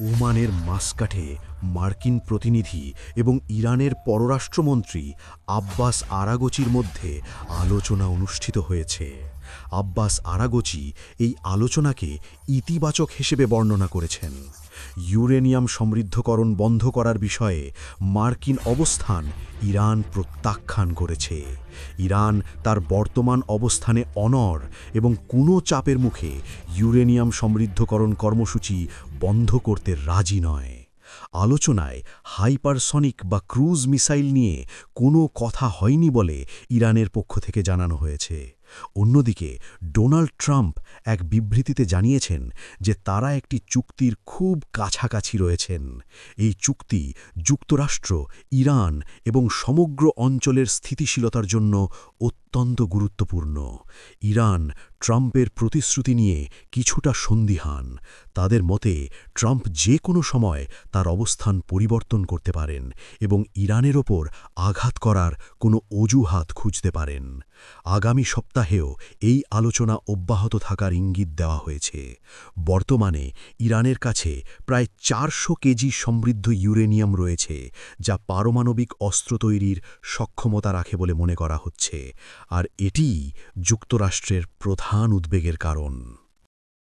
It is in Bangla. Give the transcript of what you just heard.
ওমানের মাসকাঠে মার্কিন প্রতিনিধি এবং ইরানের পররাষ্ট্রমন্ত্রী আব্বাস আরাগোচির মধ্যে আলোচনা অনুষ্ঠিত হয়েছে। আব্বাস আরাগোচি এই আলোচনাকে ইতিবাচক হিসেবে বর্ণনা করেছেন। ইউরেনিয়াম সমৃদ্ধকরণ বন্ধ করার বিষয়ে মার্কিন অবস্থান ইরান প্রত্যাখ্যান করেছে। ইরান তার বর্তমান অবস্থানে অনর এবং কোনো চাপের মুখে ইউরেনিয়াম সমৃদ্ধকরণ কর্মসূচি বন্ধ করতে রাজি নয়। আলোচনায় হাইপারসনিক বা ক্রুজ মিসাইল নিয়ে কোনো কথা হয়নি বলে ইরানের পক্ষ থেকে জানানো হয়েছে। অন্যদিকে, ডোনাল্ড ট্রাম্প এক বিবৃতিতে জানিয়েছেন যে তারা একটি চুক্তির খুব কাছাকাছি রয়েছেন। এই চুক্তি যুক্তরাষ্ট্র, ইরান এবং সমগ্র অঞ্চলের স্থিতিশীলতার জন্য অত্যন্ত গুরুত্বপূর্ণ। ইরান ট্রাম্পের প্রতিশ্রুতি নিয়ে কিছুটা সন্দিহান। তাদের মতে, ট্রাম্প যে কোনো সময় তার অবস্থান পরিবর্তন করতে পারেন এবং ইরানের ওপর আঘাত করার কোনো অজুহাত খুঁজতে পারেন। আগামী সপ্তাহেও এই আলোচনা অব্যাহত থাকার ইঙ্গিত দেওয়া হয়েছে। বর্তমানে ইরানের কাছে প্রায় চারশো কেজি সমৃদ্ধ ইউরেনিয়াম রয়েছে, যা পারমাণবিক অস্ত্র তৈরির সক্ষমতা রাখে বলে মনে করা হচ্ছে, আর এটিই যুক্তরাষ্ট্রের প্রধান উদ্বেগের কারণ।